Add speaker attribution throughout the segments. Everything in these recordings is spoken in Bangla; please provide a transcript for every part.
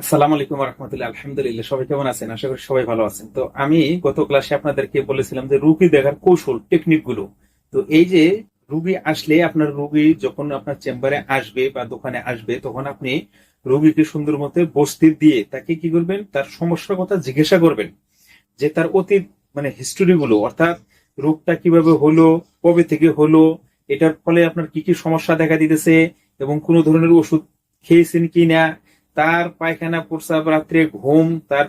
Speaker 1: আসসালামু আলাইকুম রহমতুল্লাহ। আলহামদুলিল্লাহ, সবাই কেমন আছেন? আশা করি সবাই ভালো আছেন। তো আমি গত ক্লাসে আপনাদেরকে বলেছিলাম যে রুগী দেখার কৌশল টেকনিকগুলো। তো এই যে রুগী আসলে আপনার রুগী যখন আপনার চেম্বারে আসবে বা দোকানে আসবে, তখন আপনি রুগীকে সুন্দর মতো বসতে দিয়ে তাকে কি করবেন? তার সমস্যার কথা জিজ্ঞাসা করবেন। যে তার অতীত মানে হিস্টোরি গুলো, অর্থাৎ রোগটা কীভাবে হলো, কবে থেকে হলো, এটার ফলে আপনার কি কি সমস্যা দেখা দিতেছে এবং কোন ধরনের ওষুধ খেয়েছেন কিনা তার পায়খানা, প্রস্রাব, রাত্রে ঘুম, তার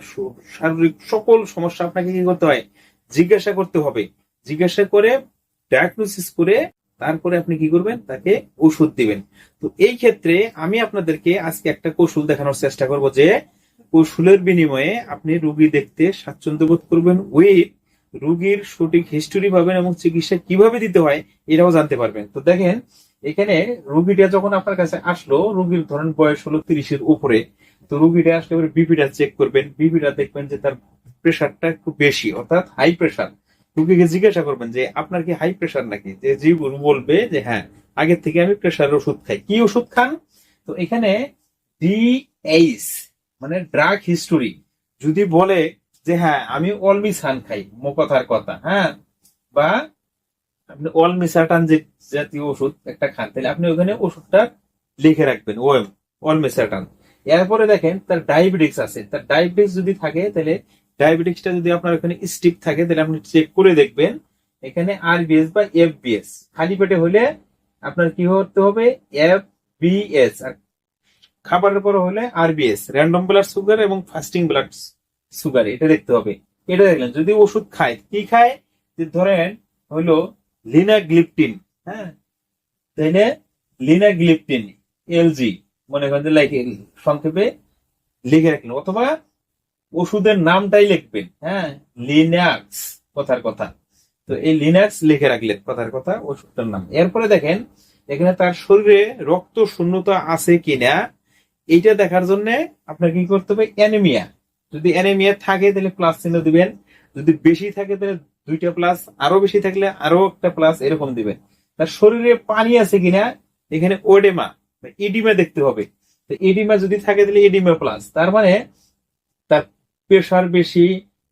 Speaker 1: শারীরিক সকল সমস্যা আপনাকে কি করতে হয়? জিজ্ঞাসা করতে হবে। জিজ্ঞাসা করে ডায়াগনোসিস করে, তারপরে আপনি কি করবেন? তাকে ওষুধ দিবেন। তো এই ক্ষেত্রে আমি আপনাদেরকে আজকে একটা কৌশল দেখানোর চেষ্টা করব যে, কৌশলের বিনিময়ে আপনি রুগী দেখতে স্বাচ্ছন্দ্য বোধ করবেন উইথ রুগীর সঠিক হিস্টোরি পাবেন এবং চিকিৎসা কীভাবে দিতে হয় এটাও জানতে পারবেন। তো দেখেন, এখানে রুগীটা যখন আপনার কাছে আসলো, রুগীর ধরেন বয়স হলো তিরিশের উপরে, তো রুগীটা আসলে বিপিটা চেক করবেন বিপিটা দেখবেন যে তার প্রেশারটা একটু বেশি, অর্থাৎ হাই প্রেশার রুগীকে জিজ্ঞাসা করবেন যে, আপনার কি হাই প্রেশার নাকি? যে জি বলবে যে হ্যাঁ আগের থেকে আমি প্রেশারের ওষুধ খাই। কি ওষুধ খান? তো এখানে ডিএইচ মানে ড্রাগ হিস্টোরি যদি বলে যে হ্যাঁ আমি অলমিসান খাই মো কথার কথা হ্যাঁ? বা আপনি অলমিসাটান যে জাতীয় ওষুধ একটা খান, তাহলে আপনি ওখানে ওষুধটা লিখে রাখবেন ওএম অলমিসাটান এরপরে দেখেন, তার ডায়াবেটিক্স আছে। তার ডায়াবেটিক্স যদি থাকে, তাহলে ডায়াবেটিক্সটা যদি আপনার ওখানে স্টিপ থাকে, তাহলে আপনি চেক করে দেখবেন, এখানে আরবিএস বা এফবিএস খালি পেটে হলে আপনার কি করতে হবে? এফ বিএস আর খাবারের পর হলে আরবিএস র্যান্ডম ব্লাড সুগার এবং ফাস্টিং ব্লাড সুগার, এটা দেখতে হবে। এটা দেখলেন, যদি ওষুধ খায়, কি খায়? যে ধরেন হলো লিনাগ্লিপটিন হ্যাঁ? তাইলে লিনাগ্লিপটিন, এলজি, মনে করেন লাইক সংক্ষেপে লিখে রাখলেন, অথবা ওষুধের নামটাই লিখবেন হ্যাঁ? লিনাক্স, কথার কথা। তো এই লিনাক্স লিখে রাখলেন, কথার কথা, ওষুধটার নাম। এরপরে দেখেন, এখানে তার শরীরে রক্ত শূন্যতা আছে কিনা, এইটা দেখার জন্য আপনার কি করতে হবে? অ্যানিমিয়া। যদি অ্যানিমিয়া থাকে, তাহলে প্লাস চিহ্ন দিবেন। যদি বেশি থাকে, তাহলে দুইটা প্লাস আরও বেশি থাকলে আরও একটা প্লাস এরকম দিবেন। তার শরীরে পানি আছে কিনা, এখানে ওডেমা ইডিমা দেখতে হবে। তো ইডিমা যদি থাকে, তাহলে ইডিমা প্লাস তার মানে তার প্রেশার বেশি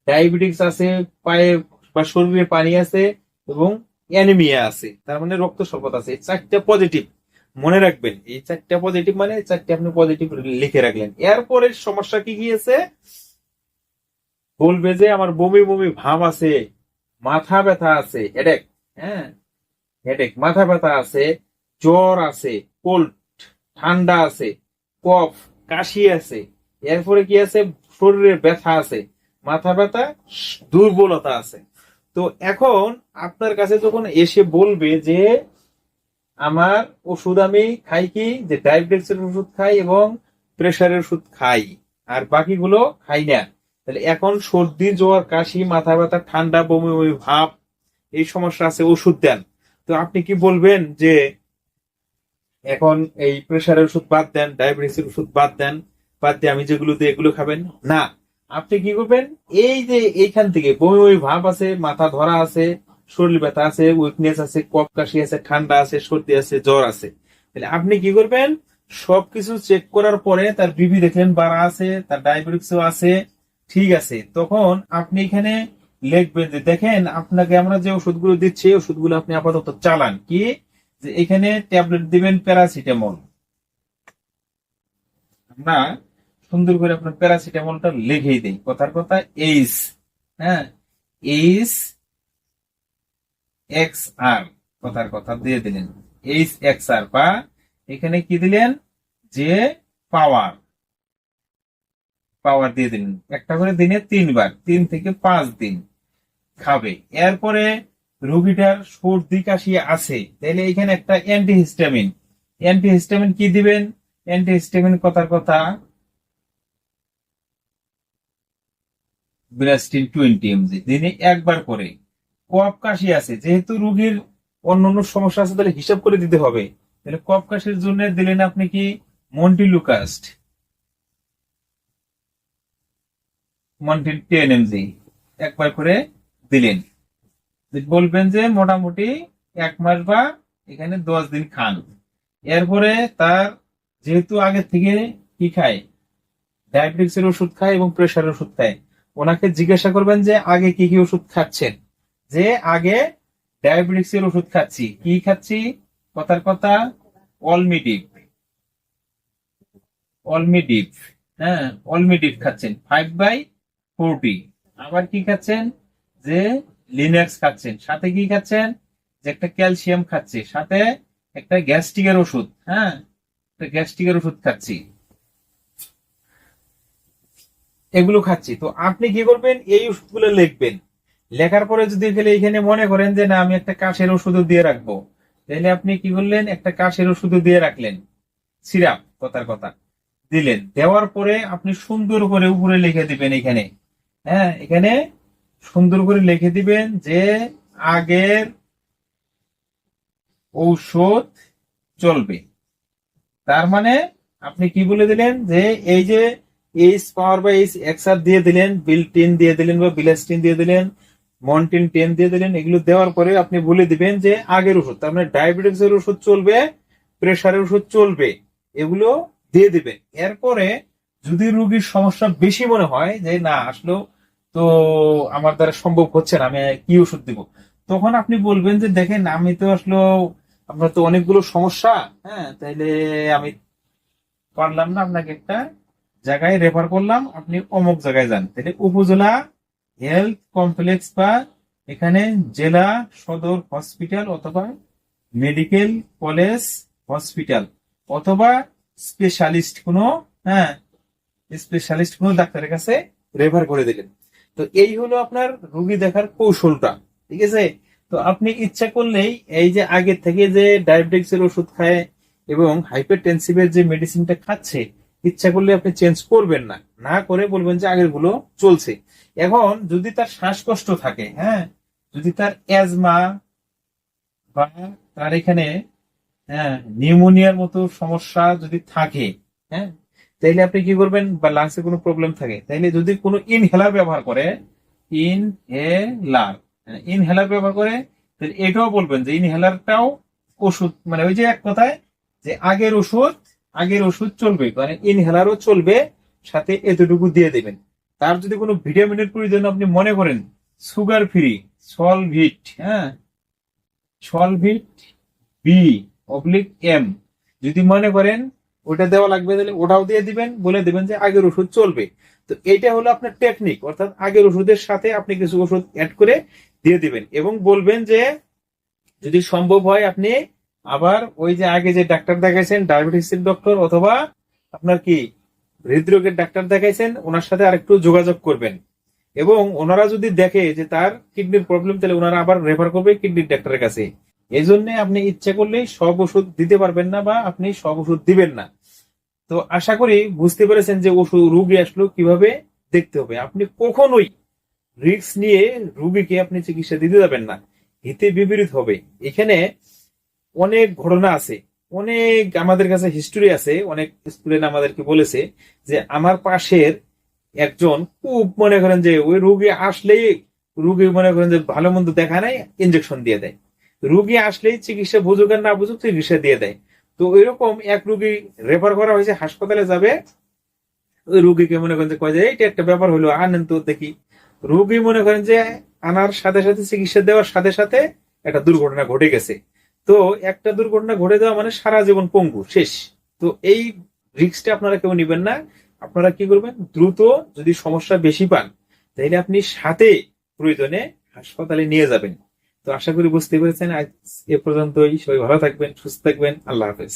Speaker 1: ডায়াবেটিস আছে, পায়ে বা শরীরে পানি আছে, এবং অ্যানিমিয়া আছে। তার মানে রক্ত স্বল্পতা আছে। চারটা পজিটিভ মনে রাখবেন, এই চারটা পজিটিভ মানে চারটে আপনি পজিটিভ লিখে রাখলেন। এরপরে সমস্যা কি গিয়েছে বলবে যে আমার বমি বমি ভাব আছে, মাথা ব্যথা আছে হেডেক হ্যাঁ? হেডেক মাথা ব্যথা আছে, জ্বর আছে কোল্ড ঠান্ডা আছে কফ কাশি আছে, এরপরে কি আছে? শরীরে ব্যথা আছে, মাথা ব্যথা, দুর্বলতা আছে। তো এখন আপনার কাছে যখন এসে বলবে যে, আমার ওষুধ আমি খাই কি? যে ডায়াবেটিক্সের ওষুধ খাই এবং প্রেশারের ওষুধ খাই, আর বাকিগুলো খাই না। তাহলে এখন সর্দি, জ্বর, কাশি, মাথা ব্যথা, ঠান্ডা, বমি বমি, ভাব, এই সমস্যা আছে, ওষুধ দেন। তো আপনি কি বলবেন যে এখন এই প্রেশারের ওষুধ বাদ দেন ডায়াবেটিসের ওষুধ বাদ দেন, বাদ দিয়ে আমি যেগুলো দিই এগুলো খাবেন? না। আপনি কি করবেন? এই যে এইখান থেকে বমি বমি, ভাব আছে, মাথা ধরা আছে, শরীর ব্যথা আছে উইকনেস আছে, কফ, কাশি আছে, ঠান্ডা আছে, সর্দি আছে, জ্বর আছে। তাহলে আপনি কি করবেন? সবকিছু চেক করার পরে তার বিপি দেখলেন, বাড়া আছে, তার ডায়াবেটিক্সও আছে ঠিক আছে, তখন আপনি এখানে লিখবেন যে, দেখেন আপনাকে আমরা যে ওষুধগুলো দিচ্ছি ওষুধগুলো আপনি আপাতত চালান। কি? যে এখানে ট্যাবলেট দিবেন প্যারাসিটামল। আমরা সুন্দর করে আপনার প্যারাসিটামলটা লিখেই দিই। কথার কথা এইস হ্যাঁ? এইস এক্স আর, কথার কথা দিয়ে দিলেন। এইচ এক্স আর, বা এখানে কি দিলেন? যে পাওয়ার। পাওয়ার দিয়ে দিলেন। একটা করে দিনে তিনবার, তিন থেকে পাঁচ দিন খাবে। এরপরে রোগীটার সর্দি কাশি আছে, তাহলে এখানে একটা অ্যান্টিহিস্টামিন অ্যান্টিহিস্টামিন কি দিবেন? অ্যান্টিহিস্টামিন কথার কথা ব্রাস্টিন টোয়েন্টি এমজি দিনে একবার করে। কফ কাশি আছে, যেহেতু রোগীর অন্য অন্য সমস্যা আছে, তাহলে হিসাব করে দিতে হবে। তাহলে কফ কাশির জন্য দিলেন আপনি কি? মন্টিলুকাস্ট মন্টিল টেন এমজি একবার করে দিলেন। বলবেন যে মোটামুটি এক মাস বা এখানে দশ দিন খান। এরপরে তার যেহেতু আগে থেকে কি খায়? ডায়াবেটিক্স এর ওষুধ খায় এবং প্রেশারের ওষুধ খায়। ওনাকে জিজ্ঞাসা করবেন যে আগে কি কি ওষুধ খাচ্ছেন? যে আগে ডায়াবেটিক্স ওষুধ খাচ্ছি। কি খাচ্ছি? কথার কথা, অলমিডিভ। অলমিডিভ হ্যাঁ অলমিডিভ খাচ্ছেন। ফাইভ বাই ফোরটি আবার কি খাচ্ছেন? যে লিনাক্স খাচ্ছেন। সাথে কি খাচ্ছেন? যে একটা ক্যালসিয়াম খাচ্ছি। সাথে একটা গ্যাস্ট্রিকের ওষুধ হ্যাঁ? একটা গ্যাস্ট্রিকের ওষুধ খাচ্ছি। এগুলো খাচ্ছি। তো আপনি কি করবেন? এই ওষুধগুলো লিখবেন। লেখার পরে যদি গেলে এখানে মনে করেন যে, না, আমি একটা কাশের ওষুধও দিয়ে রাখব। তাহলে আপনি কি করলেন? একটা কাশের ওষুধও দিয়ে রাখলেন। সিরাপ, কথার কথা। দিলেন। দেওয়ার পরে আপনি সুন্দর করে উপরে লিখে দিবেন এখানে। হ্যাঁ এখানে সুন্দর করে লিখে দিবেন যে আগের ঔষধ চলবে। তার মানে আপনি কি বলে দিলেন? যে এই যে এইচ পাওয়ার বা এইচ এক্সআর দিয়ে দিলেন বিল টেন দিয়ে দিলেন বা বিলাস্টিন দিয়ে দিলেন মন্টিন টেন দিয়ে দিলেন, এগুলো দেওয়ার পরে আপনি বলে দিবেন যে আগের ওষুধ তার মানে ডায়াবেটিস এর ওষুধ চলবে প্রেশারের ওষুধ চলবে, এগুলো দিয়ে দিবেন এরপরে যদি রোগীর সমস্যা বেশি মনে হয় যে, না আসলো তো আমার দ্বারা সম্ভব হচ্ছে না, আমি কি ওষুধ দিব? তখন আপনি বলবেন যে, দেখেন, আমি তো আসলো আপনার তো অনেকগুলো সমস্যা হ্যাঁ তাইলে আমি পারলাম না আপনাকে একটা জায়গায় রেফার করলাম, আপনি অমুক জায়গায় যান। তাহলে উপজেলা হেলথ কমপ্লেক্স বা এখানে জেলা সদর হসপিটাল অথবা মেডিকেল কলেজ হসপিটাল অথবা স্পেশালিস্ট কোনো হ্যাঁ স্পেশালিস্ট কোনো ডাক্তারের কাছে রেফার করে দিলেন। তো এই হলো আপনার রোগী দেখার কৌশলটা, ঠিক আছে? তো আপনি ইচ্ছা করলেই এই যে আগের থেকে যে ডায়াবেটিক্স এর ওষুধ খায় এবং হাইপারটেনসিভের যে মেডিসিনটা খাচ্ছে, ইচ্ছা করলে আপনি চেঞ্জ করবেন না। না করে বলবেন যে আগেরগুলো চলছে। এখন যদি তার শ্বাসকষ্ট থাকে হ্যাঁ? যদি তার অ্যাজমা বা তার এখানে হ্যাঁ নিউমোনিয়ার মতো সমস্যা যদি থাকে হ্যাঁ? তাইলে আপনি কি করবেন? বা লাংসে কোনো প্রবলেম থাকে। তাইলে যদি কোনো ইনহেলার ব্যবহার করে ইনহেলার ইনহেলার ব্যবহার করে, তাহলে এটাও বলবেন যে ইনহেলারটাও ওষুধ মানে ওই যে এক কথায় যে আগের ওষুধ আগের ওষুধ চলবে মানে ইনহেলারও চলবে, সাথে এতটুকু দিয়ে দেবেন। তার যদি কোনো ভিটামিনের প্রয়োজন আপনি মনে করেন সুগার ফ্রি সলভিট হ্যাঁ সলভিট বি অবলিক এম যদি মনে করেন ওটা দেওয়া লাগবে তাহলে ওটাও দিয়ে দিবেন, বলে দিবেন যে আগের ওষুধ চলবে। তো এটা হলো আপনার টেকনিক অর্থাৎ আগের ওষুধের সাথে আপনি কিছু ওষুধ অ্যাড করে দিয়ে দিবেন এবং বলবেন যে যদি সম্ভব হয় আপনি আবার ওই যে আগে যে ডাক্তার দেখাইছেন ডায়াবেটিসের ডক্টর অথবা আপনার কি হৃদরোগের ডাক্তার দেখাইছেন, ওনার সাথে আরেকটু যোগাযোগ করবেন। এবং ওনারা যদি দেখে যে তার কিডনির প্রবলেম তাহলে ওনারা আবার রেফার করবে কিডনির ডাক্তারের কাছে। এই জন্য আপনি ইচ্ছা করলেই সব ওষুধ দিতে পারবেন না বা আপনি সব ওষুধ দিবেন না। তো আশা করি বুঝতে পেরেছেন যে ওষুধ রুগী আসলো কীভাবে দেখতে হবে। আপনি কখনোই রিস্ক নিয়ে রুগীকে আপনি চিকিৎসা দিতে যাবেন না। হিতে বিপরীত হবে। এখানে অনেক ঘটনা আছে। অনেক আমাদের কাছে হিস্টোরি আছে। অনেক স্টুডেন্ট আমাদেরকে বলেছে যে আমার পাশের একজন খুব মনে করেন যে ওই রুগী আসলেই রুগী মনে করেন যে ভালো মন্দ দেখা নাই ইনজেকশন দিয়ে দেয়। রুগী আসলেই চিকিৎসা বুঝুক আর না বুঝুক চিকিৎসা দিয়ে দেয়। তো এরকম এক রুগী রেফার করা হয়েছে, হাসপাতালে যাবে। রুগীকে মনে করেন যে কয় যে এইটা একটা ব্যাপার হলো, আনেন তো দেখি। রুগী মনে করেন যে আনার সাথে সাথে চিকিৎসা দেওয়ার সাথে সাথে একটা দুর্ঘটনা ঘটে গেছে। তো একটা দুর্ঘটনা ঘটে যাওয়া মানে সারা জীবন পঙ্গু, শেষ। তো এই রিস্কটা আপনারা কেউ নেবেন না। আপনারা কি করবেন? দ্রুত যদি সমস্যা বেশি পান তাহলে আপনি সাথে প্রয়োজনে হাসপাতালে নিয়ে যাবেন। তো আশা করি বুঝতে পেরেছেন। আজ এ পর্যন্তই। সবাই ভালো থাকবেন, সুস্থ থাকবেন। আল্লাহ হাফেজ।